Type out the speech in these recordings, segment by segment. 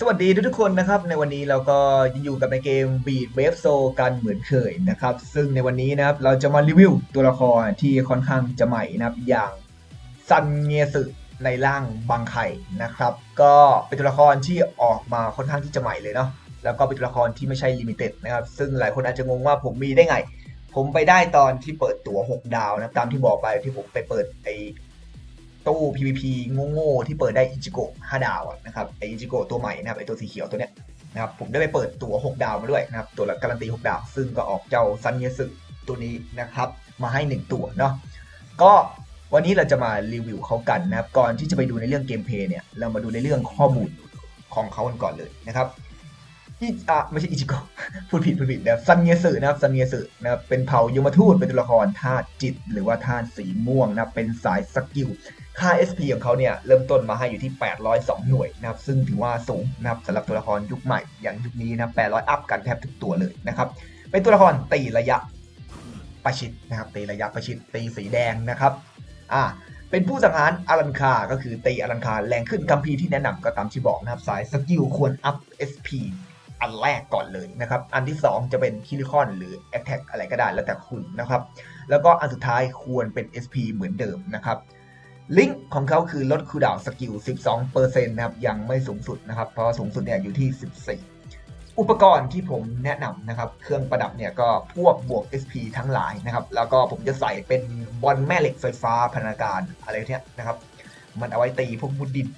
สวัสดีทุกๆคนนะครับ ในวันนี้เราก็ยังอยู่กับในเกม Beat Wave Soul กันเหมือนเคยนะครับ ซึ่งในวันนี้นะครับเราจะมารีวิวตัวละครที่ค่อนข้างจะใหม่นะครับ อย่างซันเงียสึในร่างบางไข่นะครับ ก็เป็นตัวละครที่ออกมาค่อนข้างที่จะใหม่เลยเนาะแล้วก็เป็นตัวละครที่ไม่ใช่ลิมิเต็ดนะครับ ซึ่งหลายคนอาจจะงงว่าผมมีได้ไง ผมไปได้ตอนที่เปิดตัว6 ดาวนะตามที่บอกไปที่ผมไปเปิดไอ ตู้ PVP โง่ๆที่เปิดได้อิจิโกะ5ดาวนะครับไออิจิโกะตัวใหม่นะครับไอตัวสีเขียวตัวเนี้ยนะครับผมได้ไปเปิดตัว 6 ดาวมาด้วยนะครับตัวละการันตี 6 ดาว ซึ่งก็ออกเจ้าซันเยสึตัวนี้นะครับมาให้ 1 ตัวเนาะก็วันนี้เราจะมารีวิวเขากันนะครับก่อนที่จะไปดูในเรื่องเกมเพลย์เนี่ยเรามาดูในเรื่องข้อมูลของเขากันก่อนเลยนะครับ อิอะไม่ใช่อิจิโกะพูดผิดพูดผิดนะครับซันเงสึนะครับซันเงสึนะครับเป็นเผ่ายมทูตเป็นตัวละครธาตุจิต หรือว่าธาตุสีม่วงนะครับเป็นสายสกิลค่า SP ของเขาเนี่ยเริ่มต้นมาให้อยู่ที่ 802 หน่วยนะครับซึ่งถือว่าสูงนะครับสำหรับตัวละครยุคใหม่อย่างยุคนี้นะ800 อัพกันแทบทุกตัวเลยนะครับเป็นตัวละครตีระยะประชิดนะครับตีระยะประชิดตีสีแดงนะครับอ่าเป็นผู้สังหารอารันคา ก็คือตีอารันคาแรงขึ้นคัมภีร์ที่แนะนำก็ตามที่บอกนะครับสายสกิลควรอัพ SP อันแรกก่อนเลยนะครับ อันที่ 2 จะเป็นคิริคอนหรือ Attack อะไรก็ได้แล้วแต่คุณนะครับ แล้วก็อันสุดท้ายควรเป็น SP เหมือนเดิมนะครับลิงก์ของเขาคือลดคูดาวสกิล 12%นะครับ ยังไม่สูงสุดนะครับ เพราะสูงสุดเนี่ยอยู่ที่ 14 อุปกรณ์ที่ผมแนะนำนะครับ เครื่องประดับเนี่ยก็พวกบวก SP ทั้งหลายนะครับ แล้วก็ผมจะใส่เป็นบอลแม่เหล็กไฟฟ้าพลังการอะไรเนี้ยนะครับ มันเอาไว้ตีพวกมุดดิน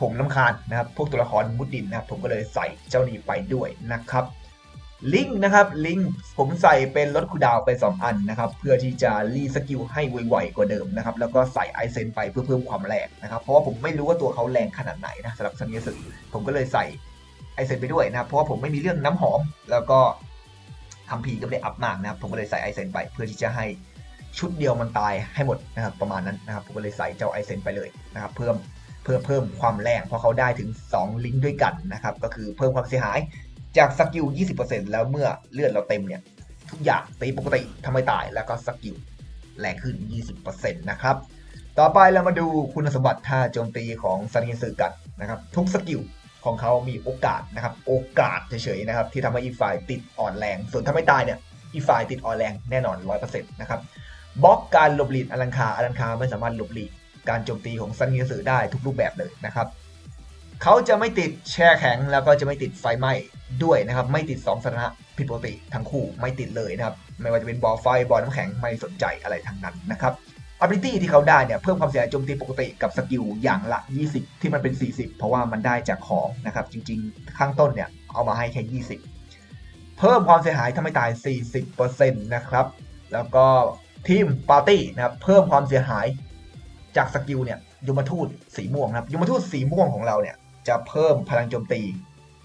ผมลำคาญนะครับ พวกตัวละครมุดดินนะครับ ผมก็เลยใส่เจ้านี้ไปด้วยนะครับ ลิงก์นะครับลิงก์ผมใส่เป็นลดคูดาวไป 2 อันนะครับ เพื่อที่จะรีสกิลให้ไวๆกว่าเดิมนะครับ แล้วก็ใส่ไอเซนไปเพื่อเพิ่มความแรงนะครับ เพราะว่าผมไม่รู้ว่าตัวเขาแรงขนาดไหนนะสำหรับซันเนสึผมก็เลยใส่ไอเซนไปด้วยนะครับ เพราะว่าผมไม่มีเรื่องน้ำหอม แล้วก็คัมภีก็ไม่ได้อัพมากนะครับ ผมก็เลยใส่ไอเซนไป เพื่อที่จะให้ชุดเดียวมันตายให้หมดนะครับประมาณนั้นนะครับ ผมก็เลยใส่เจ้าไอเซนไปเลยนะครับ เพิ่ม เพื่อเพิ่มความแรงเพราะเขาได้ถึง 2 ลิงก์ด้วยกันนะครับก็คือเพิ่มความเสียหายจากสกิล 20%แล้วเมื่อเลือดเราเต็มเนี่ย ทุกอย่างตีปกติทำไม่ตายแล้วก็สกิลแรงขึ้น 20%นะครับ ต่อไปเรามาดูคุณสมบัติท่าโจมตีของซันเกสึกันนะครับ ทุกสกิลของเขามีโอกาสนะครับ โอกาสเฉยๆนะครับ ที่ทำให้อีฝ่ายติดอ่อนแรง ส่วนถ้าไม่ตายเนี่ยอีฝ่ายติดอ่อนแรงแน่นอน 100%นะครับบล็อกการหลบหลีกอลังคาอลังคาไม่สามารถหลบหลีก การโจมตีของซันเกสึได้ทุกรูปแบบเลยนะครับเขาจะไม่ติดแช่แข็งแล้วก็จะไม่ติดไฟไหม้ด้วยนะครับ ไม่ติด 2สถานะผิดปกติทั้งคู่ไม่ติดเลยนะครับ ไม่ว่าจะเป็นบอลไฟบอลน้ำแข็งไม่สนใจอะไรทั้งนั้นนะครับ ability ที่เขาได้เนี่ยเพิ่มความเสียหายโจมตีปกติกับสกิลอย่างละ 20 ที่มันเป็น 40 เพราะว่ามันได้จากของนะครับจริงๆ ข้างต้นเนี่ยเอามาให้แค่ 20 เพิ่มความเสียหายถ้าไม่ตาย 40%นะครับแล้วก็ทีมปาร์ตี้นะครับเพิ่มความเสียหาย จากสกิลเนี่ยยมทูตสีม่วงนะครับยมทูตสีม่วงของเราเนี่ยจะเพิ่มพลังโจมตี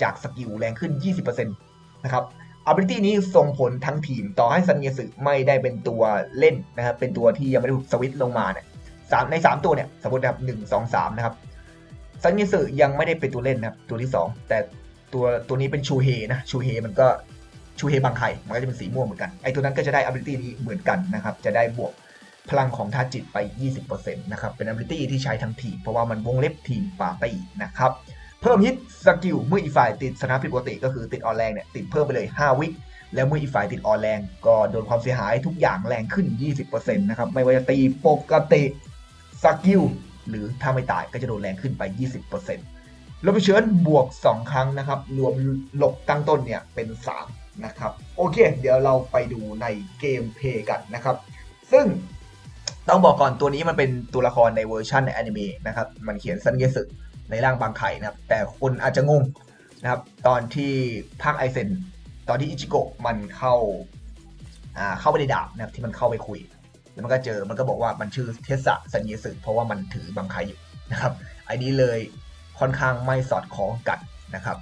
จากสกิลแรงขึ้น 20%นะครับ ability นี้ส่งผลทั้งทีมต่อให้ซันเยสึไม่ได้เป็นตัวเล่นนะครับเป็นตัวที่ยังไม่ได้ถูกสวิตช์ลงมาเนี่ยสามใน 3 ตัวเนี่ยสมมตินะครับหนึ่งสองสามนะครับซันเยสึยังไม่ได้เป็นตัวเล่นนะครับตัวที่ 2 แต่ตัวตัวนี้เป็นชูเฮนะชูเฮมันก็ชูเฮบางไข่มันก็จะเป็นสีม่วงเหมือนกันไอตัวนั้นก็จะได้ ability นี้เหมือนกันนะครับจะได้บวก พลังของธาตุจิตไป 20%นะครับ เป็น ability ที่ใช้ทั้งทีเพราะว่ามันวงเล็บทีมปาร์ตี้นะครับ เพิ่มฮิตสกิลเมื่ออีฝ่ายติดสถานะผิดปกติก็คือติดออนแรงเนี่ยติดเพิ่มไปเลย 5 วิแล้วเมื่ออีฝ่ายติดออนแรงก็โดนความเสียหายทุกอย่างแรงขึ้น 20%นะครับ ไม่ว่าจะตีปกติสกิลหรือถ้าไม่ตายก็จะโดนแรงขึ้นไป 20%ลบไปเชิญบวก 2 ครั้งนะครับ รวมหลบตั้งต้นเนี่ยเป็น 3 นะครับ โอเค เดี๋ยวเราไปดูในเกมเพย์กันนะครับ ซึ่ง ต้องบอกก่อนตัวนี้มันเป็นตัวละครในเวอร์ชันในอนิเมะนะครับ มันเขียนซันเยสึในร่างบางไข่นะครับ แต่คนอาจจะงงนะครับ ตอนที่ภาคไอเซน ตอนที่อิจิโกะมันเข้าอ่าเข้าไปในดาบนะครับที่มันเข้าไปคุย แล้วมันก็เจอมันก็บอกว่ามันชื่อเทสะซันเยสึเพราะว่ามันถือบางไข่อยู่นะครับไอ้นี้เลยค่อนข้างไม่สอดคล้องกันนะครับ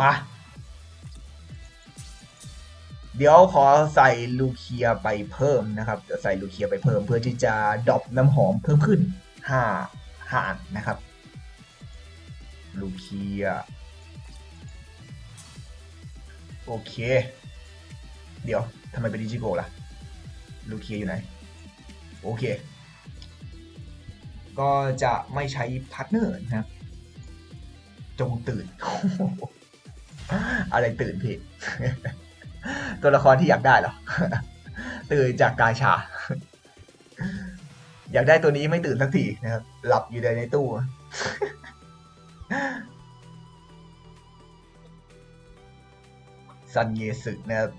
มา เดี๋ยวขอใส่ลูเคียไปเพิ่มนะครับจะใส่ลูเคียไปเพิ่มเพื่อที่จะดรอปน้ำหอมเพิ่มขึ้น5 5อันนะครับลูเคียโอเค เดี๋ยวทำไมเป็นดิจิโกล่ะลูเคียอยู่ไหน โอเค ก็จะไม่ใช้พาร์ทเนอร์นะครับจงตื่น อะไรตื่นพี่ ตัวละครที่อยากได้เหรอ ตื่นจากกาชา อยากได้ตัวนี้ไม่ตื่นสักทีนะครับ หลับอยู่ในตู้ ซันเยสึนะครับ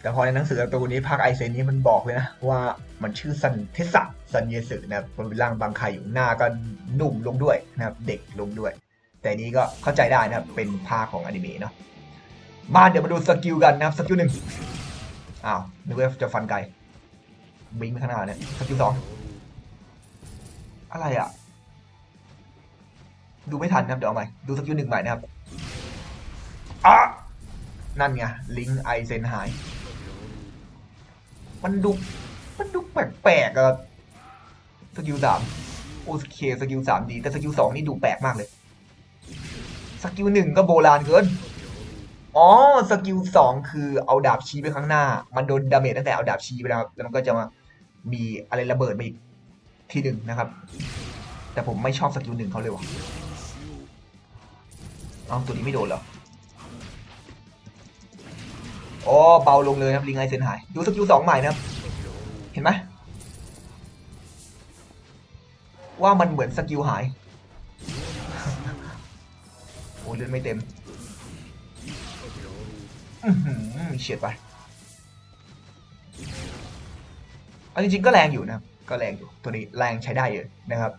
แต่พอในหนังสือตูนนี้ภาคไอเซนนี้มันบอกเลยนะ ว่ามันชื่อซันเทสะซันเยสึนะครับมันเป็นร่างบางไข่อยู่หน้าก็หนุ่มลงด้วยนะครับ เด็กลงด้วย แต่นี้ก็เข้าใจได้นะครับเป็นภาคของอนิเมะเนาะ มาเดี๋ยวมาดูสกิลกันนะครับสกิลหนึ่งอ้าวนึกว่าจะฟันไกลบิงไปข้างหน้าเนี่ยสกิลสองอะไรอะ ดูไม่ทันนะครับเดี๋ยวเอาใหม่ดูสกิลหนึ่งใหม่นะครับอะนั่นไงลิงไอเซนหาย มันดูมันดูแปลกๆอะสกิลสามโอเคสกิลสามดี แต่สกิลสองนี่ดูแปลกมากเลย สกิลหนึ่งก็โบราณเกิน อ๋อ สกิลสองคือเอาดาบชี้ไปข้างหน้า มันโดนดาเมจตั้งแต่เอาดาบชี้ไปแล้วครับแล้วมันก็จะมามีอะไรระเบิดมาอีกทีหนึ่งนะครับ แต่ผมไม่ชอบสกิลหนึ่งเขาเลยว่ะเอาตัวนี้ไม่โดนเหรออ๋อเบาลงเลยครับลิงไอเซนหาย ดูสกิลสองใหม่นะครับ เห็นไหมว่ามันเหมือนสกิลหาย โอ้เลือดไม่เต็ม เฉียดไปเอาจริงๆก็แรงอยู่นะครับ ก็แรงอยู่ ตัวนี้แรงใช้ได้เลยนะครับ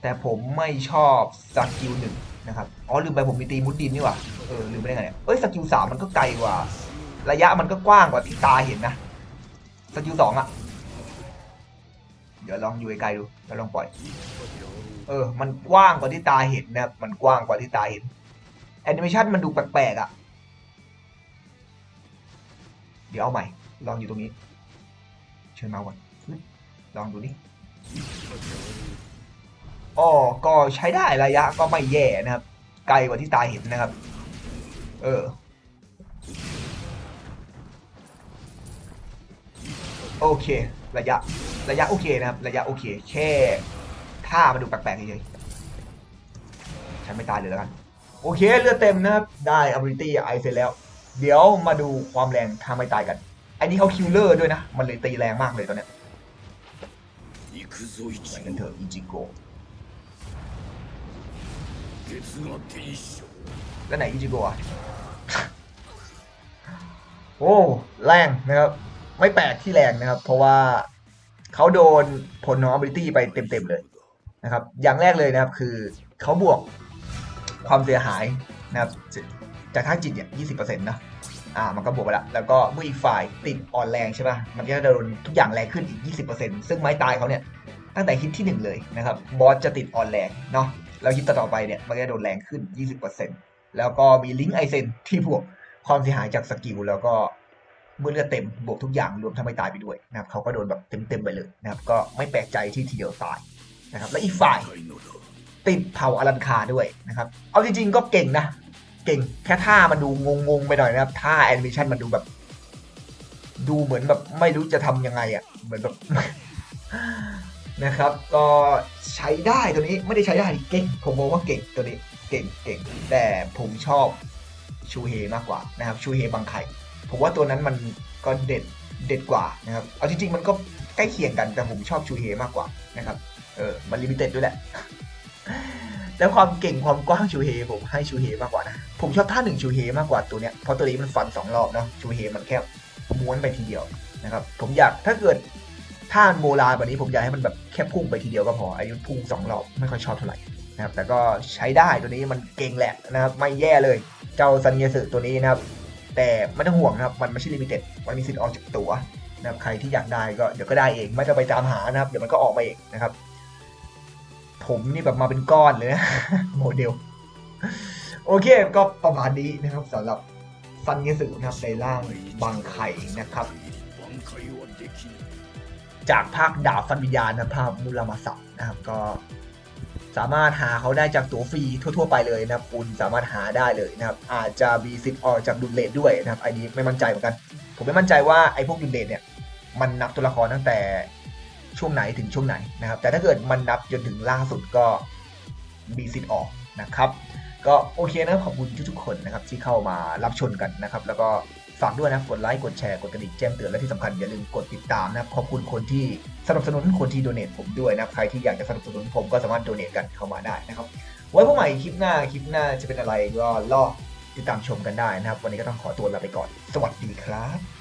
แต่ผมไม่ชอบสกิลหนึ่งนะครับ อ๋อลืมไปผมมีตีมุดดินนี่หว่า เออลืมไปได้ไงเนี่ยเอ้ยสกิลสามมันก็ไกลกว่า ระยะมันก็กว้างกว่าที่ตาเห็นนะ สกิลสองอะเดี๋ยวลองอยู่ไกลดูแล้วลองปล่อย เออ มันกว้างกว่าที่ตาเห็นนะครับ มันกว้างกว่าที่ตาเห็นแอนิเมชันมันดูแปลกๆอะ เดี๋ยวเอาใหม่ ลองอยู่ตรงนี้ เชิญมาก่อนลองดูนี่อ๋อก็ใช้ได้ระยะก็ไม่แย่นะครับ ไกลกว่าที่ตาเห็นนะครับ เออ โอเค ระยะ ระยะโอเคนะครับ ระยะโอเค แค่ท่ามันดูแปลกๆเฉยๆฉันไม่ตายเลยแล้วกัน โอเค เลือดเต็มนะครับ ได้ ability ไอเสร็จแล้ว เดี๋ยวมาดูความแรงทาไม่ตายกัน อันนี้เขาคิลเลอร์ด้วยนะ มันเลยตีแรงมากเลยตอนนี้ไปกันเถอะอิจิโกะแล้วไหนอิจิโกะโอ้แรงนะครับ ไม่แปลกที่แรงนะครับ เพราะว่าเขาโดนผลน้องอบิลิตี้ไปเต็มๆเลยนะครับ อย่างแรกเลยนะครับคือเขาบวกความเสียหายนะครับ จากท่าจิตเนี่ยยี่สิบเปอร์เซ็นต์นะอ่ามันก็บวกไปละแล้วก็เมื่ออีกฝ่ายติดอ่อนแรงใช่ป่ะมันก็จะโดนทุกอย่างแรงขึ้นอีกยี่สิบเปอร์เซ็นต์ซึ่งไม้ตายเขาเนี่ยตั้งแต่ฮิตที่หนึ่งเลยนะครับบอสจะติดอ่อนแรงเนาะแล้วฮิตต่อไปเนี่ยมันก็จะโดนแรงขึ้นยี่สิบเปอร์เซ็นต์แล้วก็มีลิงก์ไอเซนที่พวกความเสียหายจากสกิลแล้วก็เมื่อเลือดเต็มบวกทุกอย่างรวมทั้งไม่ตายไปด้วยนะครับเขาก็โดนแบบเต็มๆไปเลยนะครับก็ไม่แปลกใจที่ทีเดียวตายนะครับและอีกฝ่ายติดเผาอลันคาด้วยนะครับเอาจริงๆก็เก่งนะ เก่งแค่ท่ามันดูงงๆไปหน่อยนะครับท่าแอนิเมชันมันดูแบบ ดูเหมือนแบบไม่รู้จะทำยังไงอะ่ะเหมือนแบบนะครับ ก็ใช้ได้ตัวนี้ไม่ได้ใช้ได้เก่งผมมองว่าเก่งตัวนี้เก่งเก่งแต่ผมชอบชูเฮมากกว่านะครับชูเฮบางไข่ผมว่าตัวนั้นมันก็เด็ดเด็ดกว่านะครับเอาจริงๆมันก็ใกล้เคียงกันแต่ผมชอบชูเฮมากกว่านะครับเออมันลิมิเต็ดด้วยแหละ แล้วความเก่งความกว้างชูเฮผมให้ชูเฮมากกว่านะ ผมชอบท่าหนึ่งชูเฮมากกว่าตัวเนี้ย เพราะตัวนี้มันฟันสองรอบเนาะ ชูเฮมันแค่ม้วนไปทีเดียวนะครับ ผมอยากถ้าเกิดท่าโบราณแบบนี้ผมอยากให้มันแบบแค่พุ่งไปทีเดียวก็พออายุพุ่งสองรอบไม่ค่อยชอบเท่าไหร่นะครับ แต่ก็ใช้ได้ตัวนี้มันเก่งแหละนะครับ ไม่แย่เลย เจ้าซันเยสึตัวนี้นะครับ แต่ไม่ต้องห่วงนะครับ มันไม่ใช่ลิมิเต็ด มันมีสิทธิ์ออกจากตัวนะครับ ใครที่อยากได้ก็เดี๋ยวก็ได้เอง ไม่ต้องไปตามหานะครับ เดี๋ยวมันก็ออกมาเองนะครับ ผมนี่แบบมาเป็นก้อนเลยนะโมเดล โอเคก็ประมาณนี้นะครับสำหรับซันเยสุนะครับในล่างบางไข่นะครับ จากภาคดาบฟันวิญญาณนะภาพมูลามาสับนะครับก็สามารถหาเขาได้จากตัวฟรีทั่ว ๆ ไปเลยนะคุณสามารถหาได้เลยนะครับ อาจจะมีสิทธิ์ออกจากดุลเลดด้วยนะครับไอ้นี้ไม่มั่นใจเหมือนกัน ผมไม่มั่นใจว่าไอ้พวกดุลเลดเนี่ย มันนับตัวละครตั้งแต่ ช่วงไหนถึงช่วงไหนนะครับ แต่ถ้าเกิดมันนับจนถึงล่าสุดก็มีสิทธิ์ออกนะครับ ก็โอเคนะขอบคุณทุกๆคนนะครับ ที่เข้ามารับชมกันนะครับ แล้วก็ฝากด้วยนะกดไลค์กดแชร์กดกระดิ่งแจ้งเตือนและที่สำคัญอย่าลืมกดติดตามนะครับขอบคุณคนที่สนับสนุนคนที่โดเนทผมด้วยนะใครที่อยากจะสนับสนุนผมก็สามารถโดเนทกันเข้ามาได้นะครับไว้พบใหม่คลิปหน้าคลิปหน้าจะเป็นอะไรก็รอติดตามชมกันได้นะครับ วันนี้ก็ต้องขอตัวลาไปก่อน สวัสดีครับ